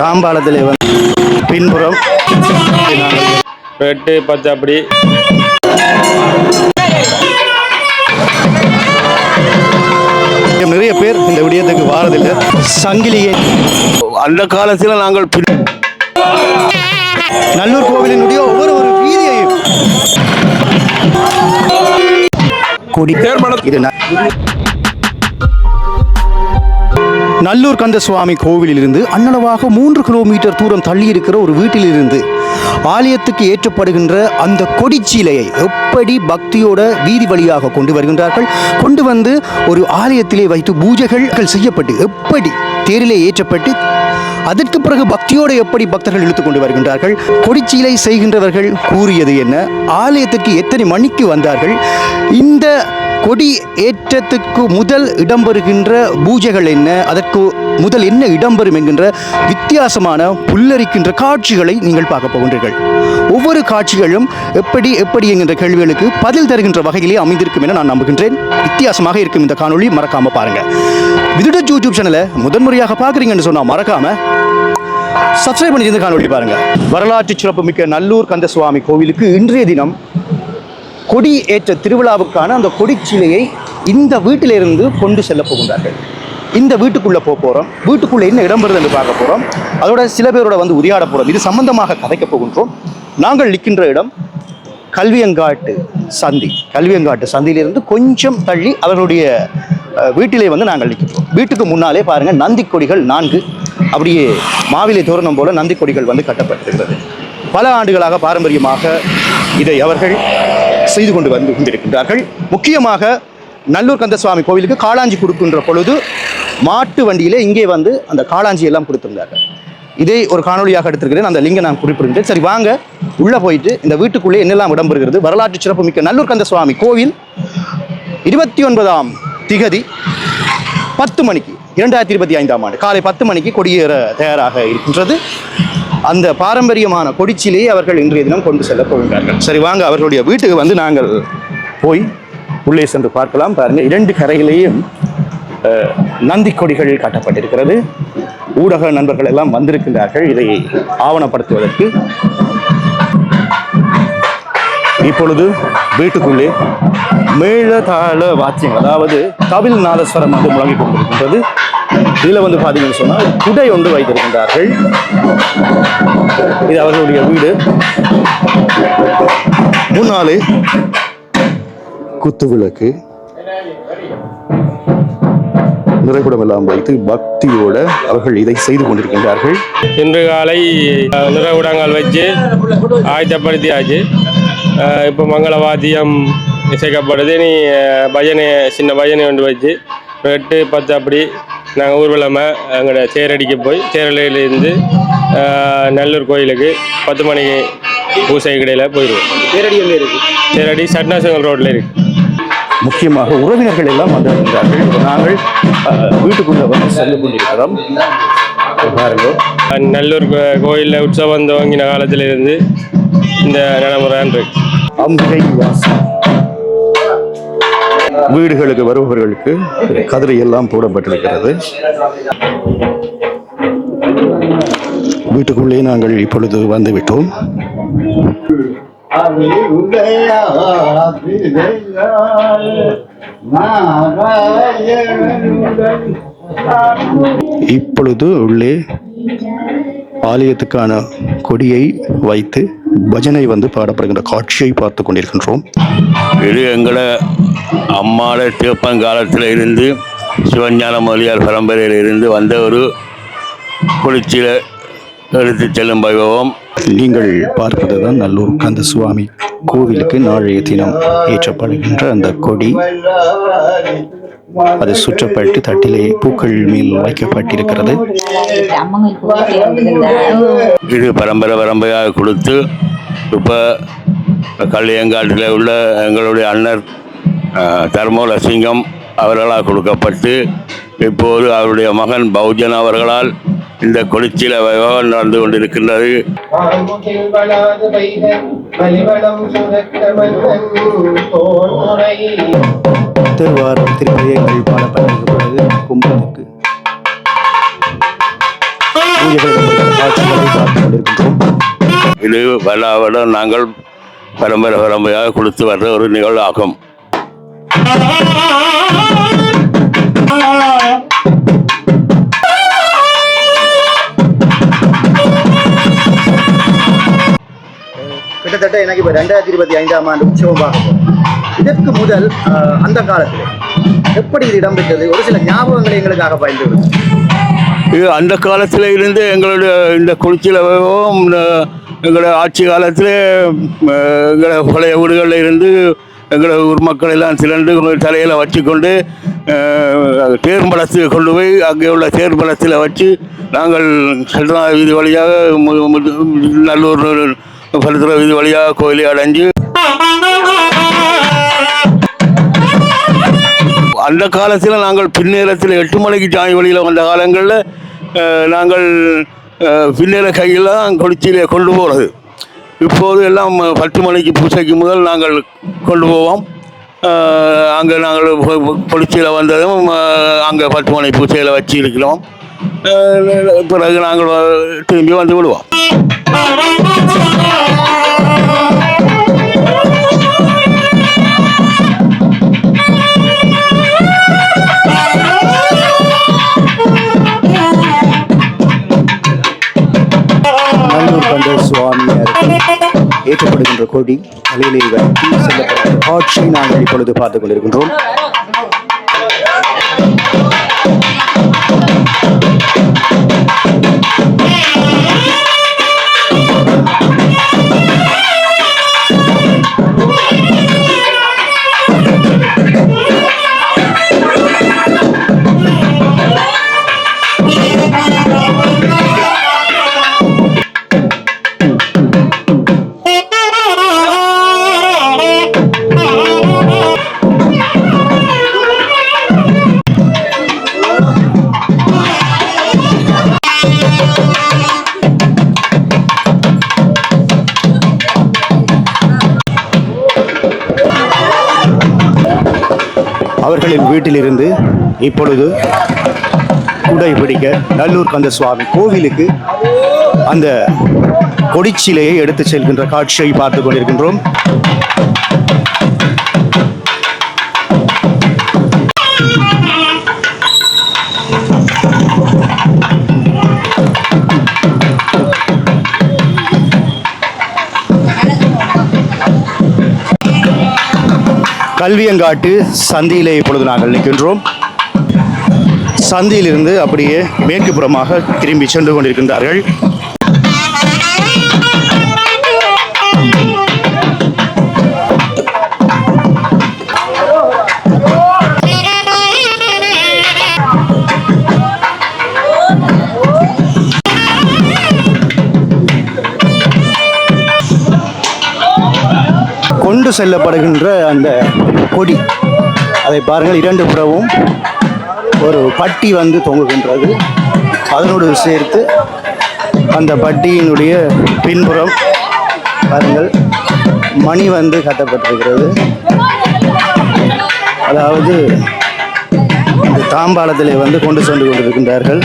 தாம்பாளத்தில் வந்து பின்புறம். ரெட்டு பத்து அப்படி நிறைய பேர் இந்த விடயத்துக்கு வாரதில்லை. சங்கிலியை அந்த காலத்தில் நாங்கள் பின் நல்லூர் கோவிலினுடைய ஒவ்வொரு ஒரு வீதியையும் கொடி இது நல்லூர் கந்தசுவாமி கோவிலிலிருந்து அன்னளவாக மூன்று கிலோமீட்டர் தூரம் தள்ளி இருக்கிற ஒரு வீட்டிலிருந்து ஆலயத்துக்கு ஏற்றப்படுகின்ற அந்த கொடிச்சீலையை எப்படி பக்தியோட வீதி வழியாக கொண்டு வருகின்றார்கள்? கொண்டு வந்து ஒரு ஆலயத்திலே வைத்து பூஜைகள் செய்யப்பட்டு எப்படி தேரிலே ஏற்றப்பட்டு அதற்கு பிறகு பக்தியோடு எப்படி பக்தர்கள் இழுத்து கொண்டு வருகின்றார்கள்? கொடிச்சீலை செய்கின்றவர்கள் கூறியது என்ன? ஆலயத்திற்கு எத்தனை மணிக்கு வந்தார்கள்? இந்த கொடி ஏற்றத்துக்கு முதல் இடம்பெறுகின்ற பூஜைகள் என்ன? அதற்கு முதல் என்ன இடம்பெறும் என்கின்ற வித்தியாசமான புல்லரிக்கின்ற காட்சிகளை நீங்கள் பார்க்க போகின்றீர்கள். ஒவ்வொரு காட்சிகளும் எப்படி எப்படி என்கின்ற கேள்விகளுக்கு பதில் தருகின்ற வகையிலே அமைந்திருக்கும் என நான் நம்புகின்றேன். வித்தியாசமாக இருக்கும் இந்த காணொளி மறக்காம பாருங்க. விதுட யூடியூப் சேனலை முதன்முறையாக பார்க்குறீங்கன்னு சொன்னா மறக்காம சப்ஸ்கிரைப் பண்ணி இந்த காணொளி பாருங்க. வரலாற்று சிறப்புமிக்க நல்லூர் கந்தசுவாமி கோவிலுக்கு இன்றைய தினம் கொடி ஏற்ற திருவிழாவுக்கான அந்த கொடிச்சிலையை இந்த வீட்டிலிருந்து கொண்டு செல்ல போகின்றார்கள். இந்த வீட்டுக்குள்ளே போக போகிறோம் வீட்டுக்குள்ளே என்ன இடம்பெறுது என்று பார்க்க போகிறோம் அதோட சில பேரோட வந்து உரையாட போகிறோம் இது சம்பந்தமாக கதைக்க போகின்றோம். நாங்கள் நிற்கின்ற இடம் கல்வியங்காட்டு சந்தி. கல்வியங்காட்டு சந்தியிலிருந்து கொஞ்சம் தள்ளி அவர்களுடைய வீட்டிலே வந்து நாங்கள் நிற்கின்றோம். வீட்டுக்கு முன்னாலே பாருங்கள் நந்தி கொடிகள் நான்கு. அப்படியே மாவிலை தோரணம் போல நந்தி கொடிகள் வந்து கட்டப்பட்டிருக்கிறது. பல ஆண்டுகளாக பாரம்பரியமாக இதை அவர்கள் செய்து கொண்டு வந்து கொண்டிருக்கின்றார்கள். முக்கியமாக நல்லூர் கந்தசுவாமி கோவிலுக்கு காளாஞ்சி கொடுக்கின்ற பொழுது மாட்டு வண்டியிலே இங்கே வந்து அந்த காளாஞ்சி எல்லாம் கொடுத்திருந்தார்கள். இதை ஒரு காணொளியாக எடுத்திருக்கிறேன். அந்த லிங்கை நான் குறிப்பிடுகிறேன் சரி வாங்க. உள்ளே போயிட்டு இந்த வீட்டுக்குள்ளே என்னெல்லாம் இடம்பெறுகிறது வரலாற்று சிறப்புமிக்க நல்லூர் கந்தசுவாமி கோவில் இருபத்தி ஒன்பதாம் திகதி பத்து மணிக்கு இரண்டாயிரத்தி இருபத்தி ஐந்தாம் ஆண்டு காலை பத்து மணிக்கு கொடியேற தயாராக இருக்கின்றது. அந்த பாரம்பரியமான கொடிச்சிலேயே அவர்கள் இன்றைய தினம் கொண்டு செல்ல போகின்றார்கள். சரி வாங்க அவர்களுடைய வீட்டுக்கு வந்து நாங்கள் போய் உள்ளே சென்று பார்க்கலாம். பாருங்க இரண்டு கரையிலேயும் நந்தி கொடிகள் காட்டப்பட்டிருக்கிறது. ஊடக நண்பர்கள் எல்லாம் வந்திருக்கின்றார்கள். இதை ஆவணப்படுத்துவதற்கு. இப்பொழுது வீட்டுக்குள்ளே மேளதாள வாத்தியங்கள் அதாவது கபில் நாதஸ்வரம் வந்து முழங்கிக் கொண்டிருக்கின்றது. இதில் வந்து பார்த்தீங்கன்னு சொன்னால் குடை ஒன்று வைத்திருக்கின்றார்கள். இது அவர்களுடைய வீடு. முன்னாலே குத்து விளக்கு நிறைகுடம் எல்லாம் வைத்து பக்தியோட அவர்கள் இதை செய்து கொண்டிருக்கின்றார்கள். இன்று காலை அஹ், வச்சு ஆயத்தப்படுத்தியாச்சு. இப்போ மங்கள வாத்தியம் இசைக்கப்படுது நீ பஜனை சின்ன பஜனை ஒன்று வச்சு எட்டு பத்து அப்படி நாங்கள் ஊர்வலமாக எங்களோட தேரடிக்கு போய் தேரலையிலேருந்து நல்லூர் கோயிலுக்கு பத்து மணிக்கு பூசை கடையில் போயிடுவோம் நேரடி எங்கே இருக்கு? தேரடி சட்னாசங்கல் ரோட்டில் இருக்குது முக்கியமாக உறவினர்கள் எல்லாம் வந்திருக்கின்றார்கள் நாங்கள் வீட்டுக்குள்ள வந்து சென்று கொண்டிருக்கிறோம். பாருங்கள் நல்லூர் கோயில்ல உற்சவம் துவங்கின காலத்துல இருந்து இந்த நடைமுறைதான் இருக்கு. அம்பிகை வாசம் வீடுகளுக்கு வருபவர்களுக்கு கதிரை எல்லாம் போடப்பட்டிருக்கிறது. வீட்டுக்குள்ளே நாங்கள் இப்பொழுது வந்துவிட்டோம். இப்பொழுது உள்ளே ஆலயத்துக்கான கொடியை வைத்து பஜனை வந்து பாடப்படுகின்ற காட்சியை பார்த்து கொண்டிருக்கின்றோம். இது எங்களை அம்மாட திருப்பங்காலத்தில் இருந்து சிவஞான மொழியார் பரம்பரையில் இருந்து வந்த ஒரு குளிர்ச்சியில் எடுத்து செல்லும் வைபவம். நீங்கள் பார்ப்பது தான் நல்லூர் கந்த சுவாமி கோவிலுக்கு நாளைய தினம் ஏற்றப்படுகின்ற அந்த கொடி. அது சுற்றப்பட்டு தட்டிலே பூக்கள் மேல் வைக்கப்பட்டிருக்கிறது. இது பரம்பரை பரம்பரையாக கொடுத்து இப்போ கல்லியங்காட்டில் உள்ள எங்களுடைய அண்ணர் அஹ், தர்மோலசிங்கம் அவர்களால் கொடுக்கப்பட்டு இப்போது அவருடைய மகன் பௌஜன் அவர்களால் இந்த கொளிச்சில வைபவம் நடந்து கொண்டிருக்கின்றது. திருவாரம் திருப்பதியங்கள் கும்பத்துக்கு பார்த்துக் கொண்டிருக்கின்றோம் இது வருடம் நாங்கள் பரம்பரை பரம்பரையாக கொடுத்து வர்ற ஒரு நிகழ்வு ஆகும் கிட்டத்தட்ட எனக்கு இப்போ ரெண்டாயிரத்தி இருபத்தி ஐந்தாம் ஆண்டு உற்சவம் பார்க்க இதற்கு முதல் அந்த காலத்தில் எப்படி இது இடம்பெற்றது? ஒரு சில ஞாபகங்களை எங்களுக்காக பயந்து இது அந்த காலத்தில் இருந்து எங்களுடைய இந்த குளிச்சிலவும் எங்களுடைய ஆட்சி காலத்தில் எங்களை பழைய வீடுகளில் இருந்து எங்களை ஊர் மக்கள் எல்லாம் சிலண்டு தலையில் வச்சுக்கொண்டு தேர்மலத்தில் கொண்டு போய் அங்கே உள்ள தேர்மலத்தில் வச்சு நாங்கள் செல்றா வீதி வழியாக நல்லூர் பலத்துற வீதி வழியாக கோயிலை அடைஞ்சு அந்த காலத்தில் நாங்கள் பின்னேரத்தில் எட்டு மணிக்கு சாய் வழியில் வந்த காலங்களில் நாங்கள் பின்னேற கையில் தான் கொடிச்சியிலே கொண்டு போகிறது இப்போது எல்லாம் பத்து மணிக்கு பூசைக்கு முதல் நாங்கள் கொண்டு போவோம். அங்கே நாங்கள் பொலிச்சியில் வந்ததும் அங்கே பத்து மணி பூசையில் வச்சு இருக்கிறோம் பிறகு நாங்கள் திரும்பி வந்து விடுவோம். நல்லூர் கந்த சுவாமியாருக்கு ஏற்றப்படுகின்ற கொடி தலையிலே வைத்து செல்லப்பட்ட காட்சியை நாங்கள் இப்பொழுது பார்த்துக் கொண்டிருக்கின்றோம் இப்பொழுது குடை பிடிக்க நல்லூர் கந்த சுவாமி கோவிலுக்கு அந்த கொடிச்சிலையை எடுத்து செல்கின்ற காட்சியை பார்த்துக் கொண்டிருக்கின்றோம். கல்வியங்காட்டு சந்தியிலே இப்பொழுது நாங்கள் நிற்கின்றோம். சந்தியிலிருந்து அப்படியே மேற்கு புறமாக திரும்பி சென்று கொண்டிருக்கின்றார்கள். கொண்டு செல்லப்படுகின்ற அந்த கொடி. அதை பாருங்கள் இரண்டு புறவும் ஒரு பட்டி வந்து தொங்குகின்றது. அதனோடு சேர்த்து அந்த பட்டியினுடைய பின்புறம் பாருங்கள் மணி வந்து கட்டப்பட்டிருக்கிறது. அதாவது இந்த தாம்பாளத்தில் வந்து கொண்டு சென்று கொண்டிருக்கின்றார்கள்.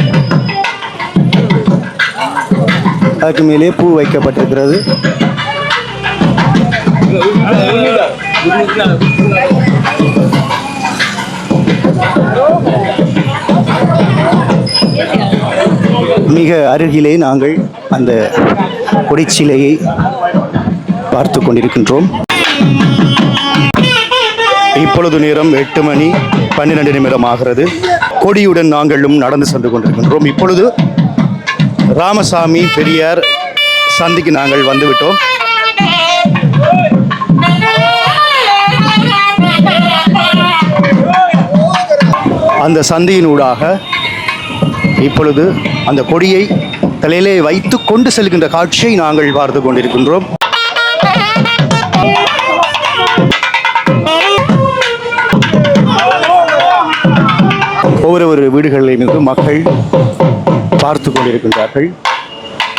அதுக்கு மேலே பூ வைக்கப்பட்டிருக்கிறது. மிக அருகிலே நாங்கள் அந்த கொடிச்சிலையை பார்த்து கொண்டிருக்கின்றோம். இப்பொழுது நேரம் எட்டு மணி பன்னிரண்டு நிமிடம் ஆகிறது. கொடியுடன் நாங்களும் நடந்து சென்று கொண்டிருக்கின்றோம். இப்பொழுது ராமசாமி பெரியார் சந்திக்கு நாங்கள் வந்துவிட்டோம். அந்த சந்தியினூடாக இப்பொழுது அந்த கொடியை தலையிலே வைத்து கொண்டு செல்கின்ற காட்சியை நாங்கள் பார்த்து கொண்டிருக்கின்றோம். ஒவ்வொரு ஒரு வீடுகளிலிருந்து மக்கள் பார்த்து கொண்டிருக்கின்றார்கள்.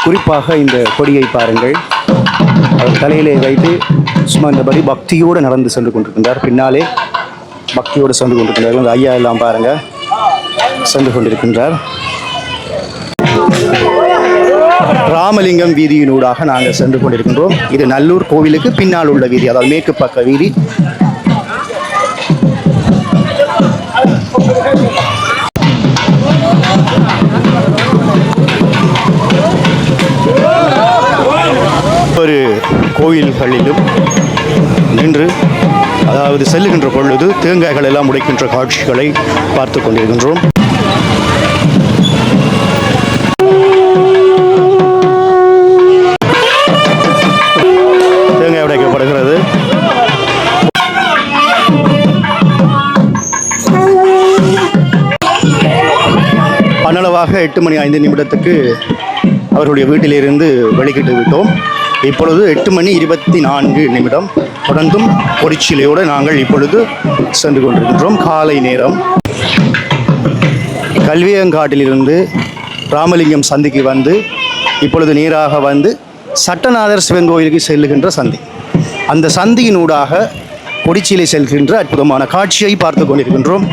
குறிப்பாக இந்த கொடியை பாருங்கள். அவர் தலையிலே வைத்து சும்மா இந்தபடி பக்தியோடு நடந்து சென்று கொண்டிருக்கின்றார். பின்னாலே பக்தியோடு சென்று கொண்டிருக்கின்றார்கள். அந்த ஐயா எல்லாம் பாருங்கள் சென்று கொண்டிருக்கின்றார். ராமலிங்கம் வீதியினூடாக நாங்கள் சென்று கொண்டிருக்கின்றோம். இது நல்லூர் கோவிலுக்கு பின்னால் உள்ள வீதி அதாவது மேற்கு பக்க வீதி. ஒரு கோயில்களிலும் நின்று அதாவது செல்லுகின்ற பொழுது தேங்காய்கள் எல்லாம் உடைக்கின்ற காட்சிகளை பார்த்து கொண்டிருக்கின்றோம். பன்னளவாக எட்டு மணி ஐந்து நிமிடத்துக்கு அவருடைய வீட்டிலிருந்து வெளிக்கிட்டு விட்டோம். இப்பொழுது எட்டு மணி இருபத்தி நான்கு நிமிடம். தொடர்ந்தும் பொறிச்சிலையோடு நாங்கள் இப்பொழுது சென்று கொண்டிருக்கின்றோம் காலை நேரம். கல்வியங்காட்டிலிருந்து ராமலிங்கம் சந்திக்கு வந்து இப்பொழுது நீராக வந்து சட்டநாதர் சிவன் கோயிலுக்கு செல்லுகின்ற சந்தி. அந்த சந்தியினூடாக பொடிச்சிலை செல்கின்ற அற்புதமான காட்சியை பார்த்து கொண்டிருக்கின்றோம்.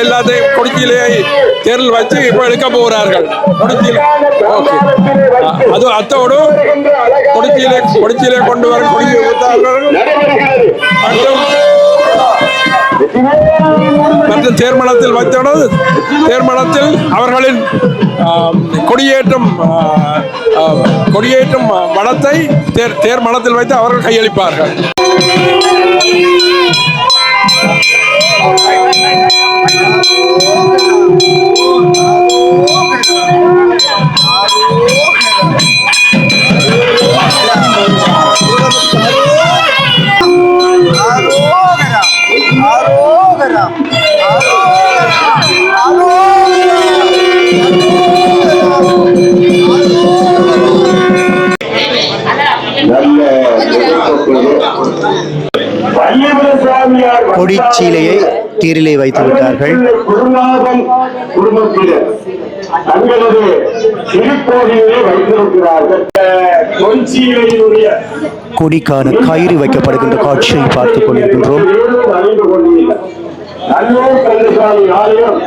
அவர்கள் எல்லாத்தையும் கொடிச்சிலையை தேரில் வச்சு இப்போ எடுக்க போகிறார்கள். கொடிச்சிலை ஓகே. அது அத்தோடு கொடிச்சிலை கொடிச்சிலை கொண்டு வர கொடி ஊத்தார்கள் மற்றும் மற்றும் தேர்மணத்தில் வைத்தோடு தேர்மணத்தில் அவர்களின் கொடியேற்றும் கொடியேற்றும் மனத்தை தேர் தேர்மணத்தில் வைத்து அவர்கள் கையளிப்பார்கள். கொடிச்சீலையை தேரிலே வைத்து விட்டார்கள். தங்களது திருக்கோவிலே வைத்திருக்கிறார்கள். கொடிக்கான கயிறு வைக்கப்படுகின்ற காட்சியை பார்த்து கொண்டிருக்கின்றோம். நல்லூர் கந்தசாமி ஆலயம்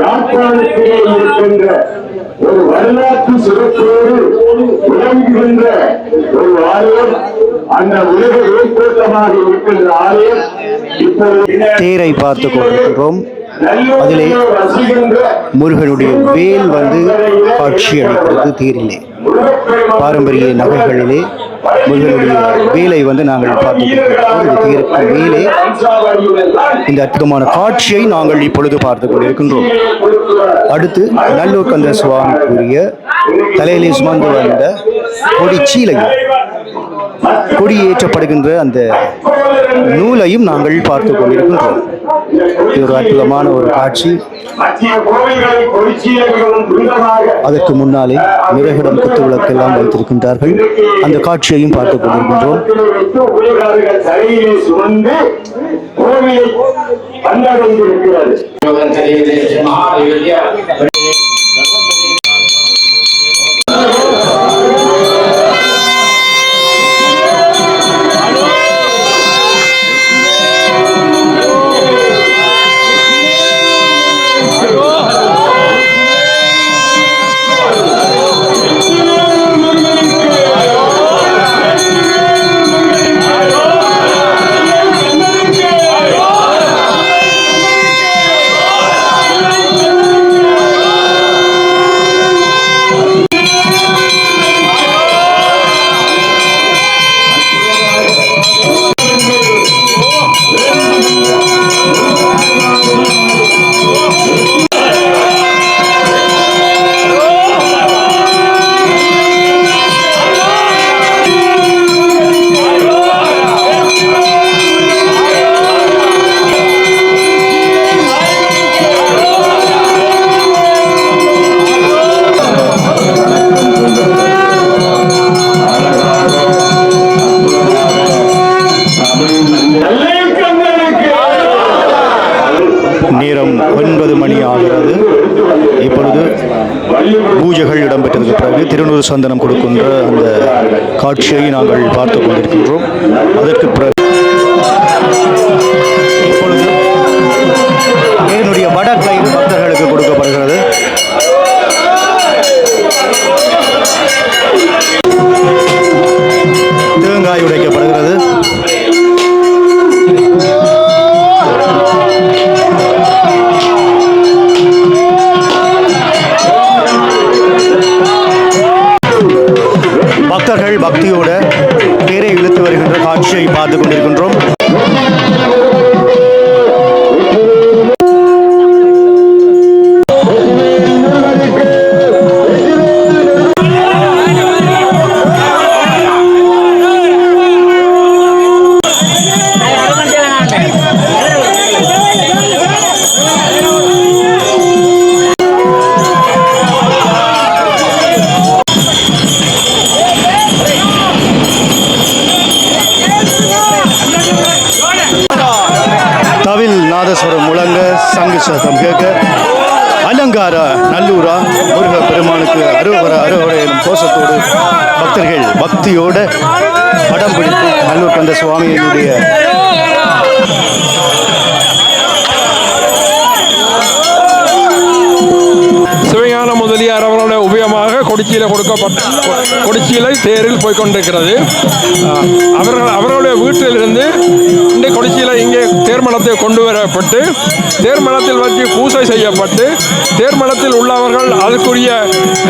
யாழ்ப்பாணத்திலே இருக்கின்ற ஒரு வரலாற்று சிறப்போடு விளங்குகின்ற ஒரு ஆலயம் அந்த உலக ஏற்போட்டமாக இருக்கின்ற ஆலயம் இப்பொழுது தேரை பார்த்து கொண்டிருக்கின்றோம் நல்லூரிலே அதிலே முருகனுடைய வேல் வந்து காட்சி அளிக்கிறது தேரிலே பாரம்பரிய நகைகளிலே முருகனுடைய வேலை வந்து நாங்கள் பார்த்து மேலே இந்த அற்புதமான காட்சியை நாங்கள் இப்பொழுது பார்த்து கொண்டிருக்கின்றோம். அடுத்து நல்லூர் கந்த சுவாமிக்குரிய தலையிலே சுமந்து வந்த சீலை கொடியேற்றப்படுகின்ற அந்த நூலையும் நாங்கள் பார்த்து கொண்டிருக்கின்றோம். இது ஒரு அற்புதமான ஒரு காட்சி. அதற்கு முன்னாலே மிருகிடம் குத்துவிளக்கெல்லாம் வைத்திருக்கின்றார்கள். அந்த காட்சியையும் பார்த்துக் கொண்டிருக்கின்றோம். கோவிலை Música சந்தனம் கொடுக்கின்ற அந்த காட்சியை நாங்கள் பார்த்து கொண்டிருக்கின்றோம். அதற்கு பிறகு நாதஸ்வரம் முழங்க சங்கு சத்தம் கேட்க அலங்கார நல்லூரா முருக பெருமானுக்கு அருவர அருவர எனும் கோஷத்தோடு பக்தர்கள் பக்தியோடு படம் பிடித்து நல்லூர் கந்த சுவாமியினுடைய சிவஞான முதலியார் கொடிச்சியில் கொடுக்கப்பட்ட கொடிச்சியில் தேரில் போய்கொண்டிருக்கிறது. அவர்கள் அவர்களுடைய வீட்டிலிருந்து இந்த கொடிச்சியில் இங்கே தேர்மலத்தை கொண்டு வரப்பட்டு தேர்மலத்தில் வச்சு பூசை செய்யப்பட்டு தேர்மலத்தில் உள்ளவர்கள் அதற்குரிய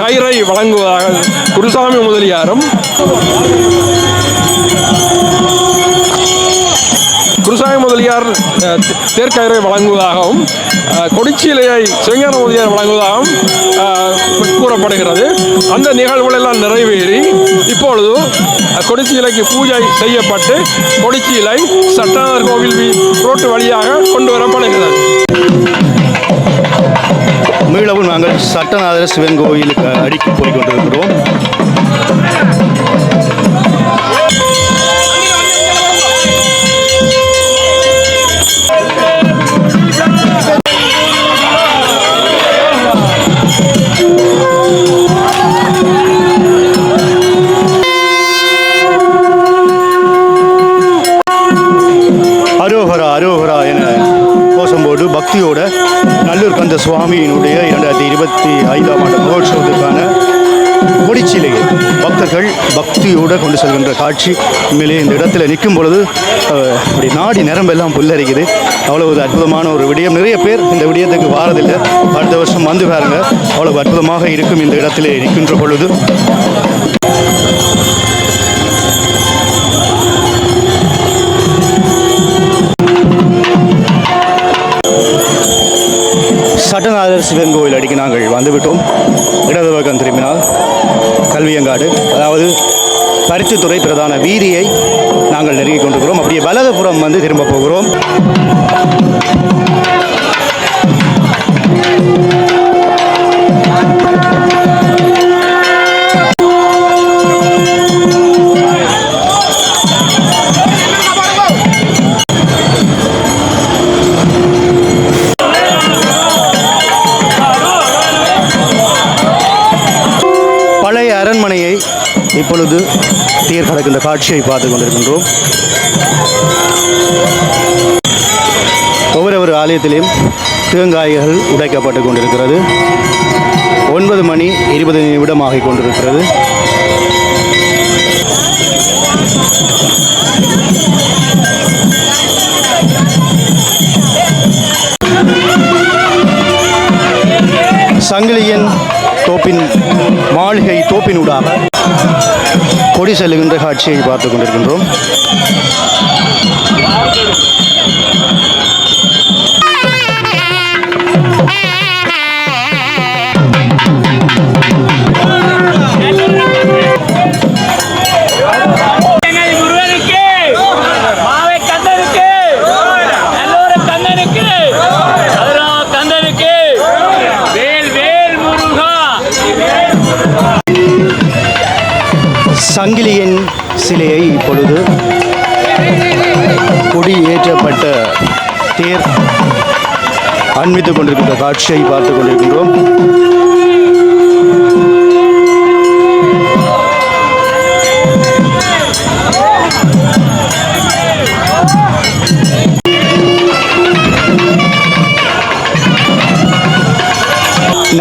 கயிறை வழங்குவதாக குருசாமி முதலியாரும் குருசாமி முதலியார் அஹ், தேர்க்கயிறை வழங்குவதாகவும் அஹ், சிவஞான முதலியார் வழங்குவதாகவும் கூறப்படுகிறது. அந்த நிகழ்வுகளெல்லாம் நிறைவேறி இப்பொழுது கொடிச்சியிலைக்கு பூஜை செய்யப்பட்டு கொடிச்சியிலை சட்டநாதர் கோவில் ரோட்டு வழியாக கொண்டு வரப்படுகிறது. மீளவும் நாங்கள் சட்டநாதர் சிவன் கோயிலுக்கு அடிக்கி போய் கொண்டிருக்கிறோம். இருபத்தி ஐந்தாம் ஆண்டு மகோத்சவத்துக்கான கொடிச்சிலையை பக்தர்கள் பக்தியோடு கொண்டு செல்கின்ற காட்சி. உண்மையிலே இந்த இடத்துல நிற்கும் பொழுது அப்படி நாடி நரம்பெல்லாம் புல்லரிக்குது. அவ்வளோ ஒரு அற்புதமான ஒரு விடயம். நிறைய பேர் இந்த விடயத்துக்கு வாரதில்லை. அடுத்த வருஷம் வந்து பாருங்கள் அவ்வளவு அற்புதமாக இருக்கும் இந்த இடத்திலே நிற்கின்ற பொழுது. சட்டநாதர் சிவன் கோயில் அடிக்கு நாங்கள் வந்துவிட்டோம். இடது பக்கம் திரும்பினால் கல்வியங்காடு அதாவது பருத்தித்துறை பிரதான வீதியை நாங்கள் நெருங்கி கொண்டிருக்கிறோம். அப்படியே வலதுபுறம் வந்து திரும்ப போகிறோம். இப்பொழுது தேர் கடக்கின்ற காட்சியை பார்த்து கொண்டிருக்கின்றோம். ஒவ்வொரு ஆலயத்திலையும் தேங்காய்கள் உடைக்கப்பட்டு கொண்டிருக்கிறது. ஒன்பது மணி இருபது நிமிடமாகிக் கொண்டிருக்கிறது. சங்கிலியன் தோப்பின் மாளிகை தோப்பினூடாக கொடி செல்லுகின்ற காட்சியை பார்த்து கொண்டிருக்கின்றோம். சிலையை இப்பொழுது கொடி ஏற்றப்பட்ட தேர் அண்மித்துக் கொண்டிருக்கின்ற காட்சியை பார்த்து கொண்டிருக்கின்றோம்.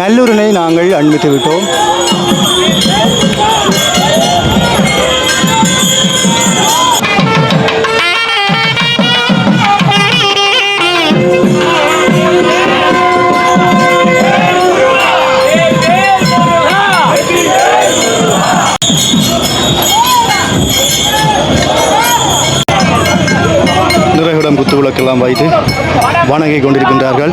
நல்லூரினை நாங்கள் அண்மித்து விட்டோம். நிறைவிடம் வைத்து வணங்கி கொண்டிருக்கின்றார்கள்.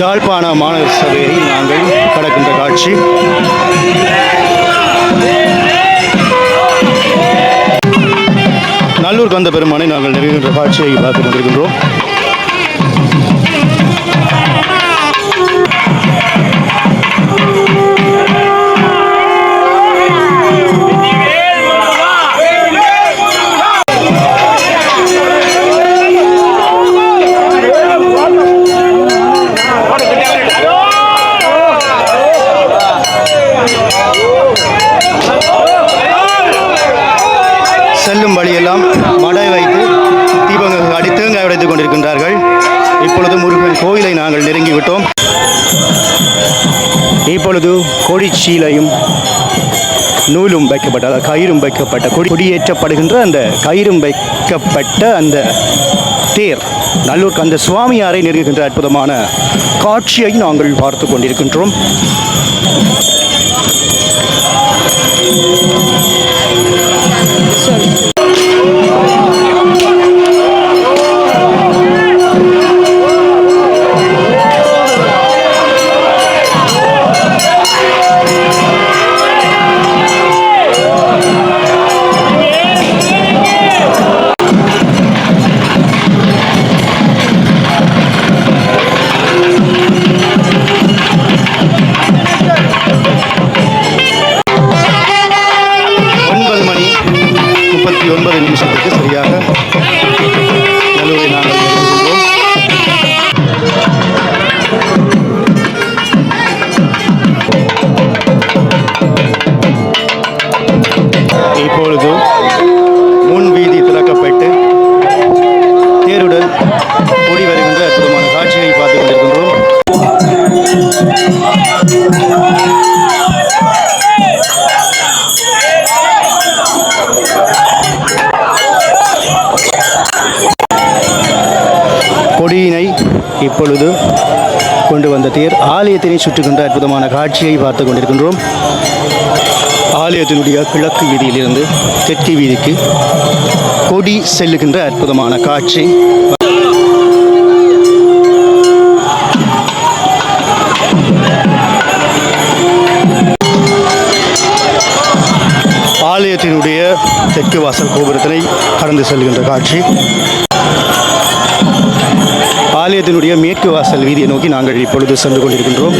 யாழ்ப்பாண மாநகர சபையை நாங்கள் கடக்கின்ற காட்சி. நல்லூர் கந்த பெருமானை நாங்கள் நிறைவேற்ற காட்சியை பார்த்துக் கொண்டிருக்கின்றோம். மடை வைத்து தீபங்கள் அடி தேங்காய் உடைத்துக் கொண்டிருக்கின்றார்கள். இப்பொழுது முருகன் கோயிலை நாங்கள் நெருங்கிவிட்டோம். இப்பொழுது கொடிச்சீலையும் நூலும் வைக்கப்பட்ட கயிறும் வைக்கப்பட்ட கொடி கொடியேற்றப்படுகின்ற அந்த கயிறும் வைக்கப்பட்ட அந்த தேர் நல்லூர் அந்த சுவாமியாரை நெருங்குகின்ற அற்புதமான காட்சியை நாங்கள் பார்த்து கொண்டிருக்கின்றோம். ஒன்பது இப்பொழுது கொண்டு வந்த தேர் ஆலயத்தினை சுற்றுகின்ற அற்புதமான காட்சியை பார்த்து கொண்டிருக்கின்றோம். ஆலயத்தினுடைய கிழக்கு வீதியிலிருந்து தெற்கு வீதிக்கு கொடி செல்லுகின்ற அற்புதமான காட்சி. ஆலயத்தினுடைய தெற்கு வாசல் கோபுரத்தினை கடந்து செல்கின்ற காட்சி. ஆலயத்தினுடைய மேற்கு வாசல் வீதியை நோக்கி நாங்கள் இப்பொழுது சென்று கொண்டிருக்கின்றோம்.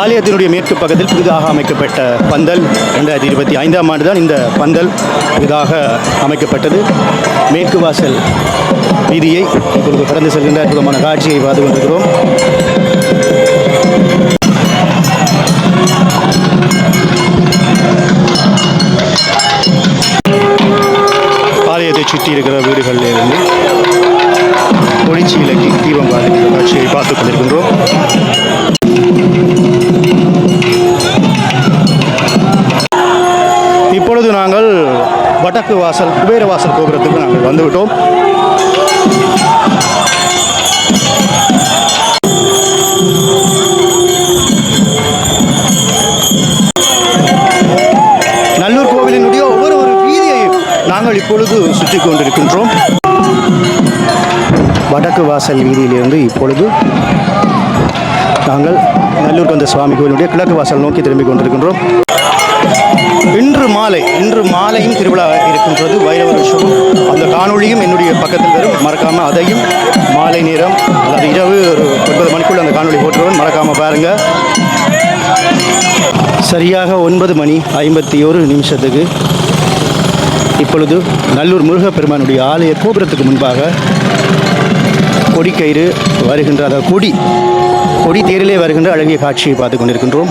ஆலயத்தினுடைய மேற்கு பக்கத்தில் புதிதாக அமைக்கப்பட்ட பந்தல் ரெண்டாயிரத்தி இருபத்தி ஐந்தாம் ஆண்டு தான் இந்த பந்தல் புதிதாக அமைக்கப்பட்டது. மேற்கு வாசல் வீதியை இப்பொழுது கடந்து செல்கின்ற அற்புதமான காட்சியை பார்த்து கொண்டிருக்கிறோம். சுற்றி இருக்கிற வீடுகளில் இருந்து ஒளிச்சீலைக்கு தீபம் பார்க்கின்ற காட்சியை பார்த்துக் கொண்டிருக்கின்றோம். இப்பொழுது நாங்கள் வடக்கு வாசல் குபேர வாசல் கோபுரத்துக்கு நாங்கள் வந்துவிட்டோம். சுற்றி கொண்டிருக்கின்றோம் வடக்கு வாசல் வீதியிலிருந்து இப்பொழுது நாங்கள் நல்லூர் கந்த சுவாமி கோவிலுடைய கிழக்கு வாசல் நோக்கி திரும்பிக் கொண்டிருக்கின்றோம். இன்று மாலை இன்று மாலையும் திருவிழா இருக்கின்றது. வைரவ விஷயம் அந்த காணொளியும் என்னுடைய பக்கத்தில் வரும். மறக்காமல் அதையும் மாலை நேரம் அதாவது இரவு ஒரு ஒன்பது மணிக்குள்ள அந்த காணொளி போட்டுருவன் மறக்காமல் பாருங்கள் சரியாக ஒன்பது மணி ஐம்பத்தி ஒரு நிமிஷத்துக்கு இப்பொழுது நல்லூர் முருகப்பெருமானுடைய ஆலய கோபுரத்துக்கு முன்பாக கொடிக்கயிறு வருகின்ற அதாவது கொடி கொடி தேரிலே வருகின்ற அழகிய காட்சியை பார்த்து கொண்டிருக்கின்றோம்.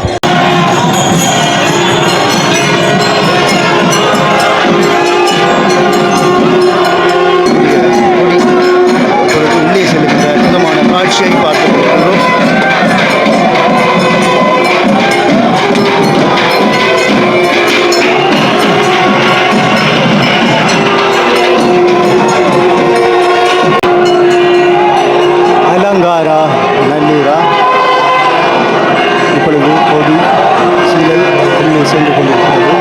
நல்லூரா இப்பொழுது பொடி சிலை உள்ளே சென்று கொண்டிருக்கிறது.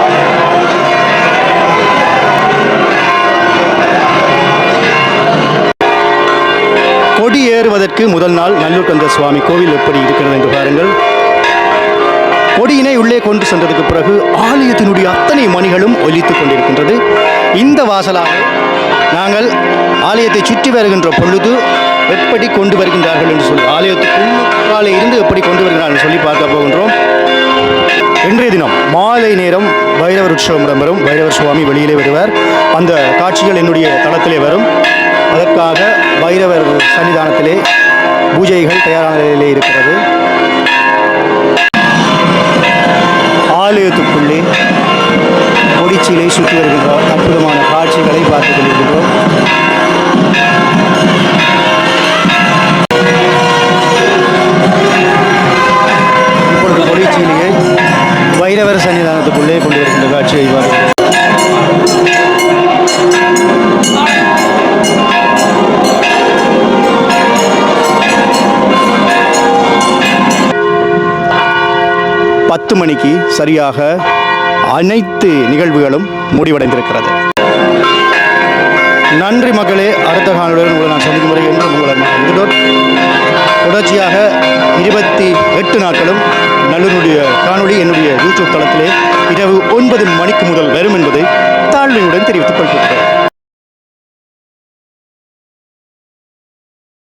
கொடி ஏறுவதற்கு முதல் நாள் நல்லூர் கந்த சுவாமி கோவில் எப்படி இருக்கிறது என்று பாருங்கள். கொடியினை உள்ளே கொண்டு சென்றதுக்கு பிறகு ஆலயத்தினுடைய அத்தனை மணிகளும் ஒலித்துக் கொண்டிருக்கின்றது. இந்த வாசலாக நாங்கள் ஆலயத்தை சுற்றி வருகின்ற பொழுது எப்படி கொண்டு வருகின்றார்கள் என்று சொல்லி ஆலயத்துக்குள்ளாலே இருந்து எப்படி கொண்டு வருகிறார்கள் சொல்லி பார்க்க போகின்றோம். இன்றைய தினம் மாலை நேரம் பைரவர் உற்சவம் இடம்பெறும். பைரவர் சுவாமி வெளியிலே வருவார். அந்த காட்சிகள் என்னுடைய தளத்திலே வரும். அதற்காக பைரவர் சன்னிதானத்திலே பூஜைகள் தயாரான நிலையிலே இருக்கிறது. ஆலயத்துக்குள்ளே கொடிச்சிலை சுற்றி வருகின்றோம் அற்புதமான காட்சிகளை பார்த்துக் கொண்டிருக்கின்றோம். வைரவர் சன்னிதானத்துக்குள்ளே கொண்டிருக்கின்ற காட்சியை பார்க்கிறோம் பத்து மணிக்கு சரியாக அனைத்து நிகழ்வுகளும் முடிவடைந்திருக்கிறது நன்றி மக்களே அடுத்த காணொலியுடன் உங்களை நான் சந்திக்கும் முறை என்று உங்களை நான் விடுதோர். தொடர்ச்சியாக இருபத்தி எட்டு நாட்களும் நல்லுடைய காணொளி என்னுடைய யூடியூப் தளத்திலே இரவு ஒன்பது மணிக்கு முதல் வரும் என்பதை தாழ்மையுடன் தெரிவித்துக் கொள்கிறேன்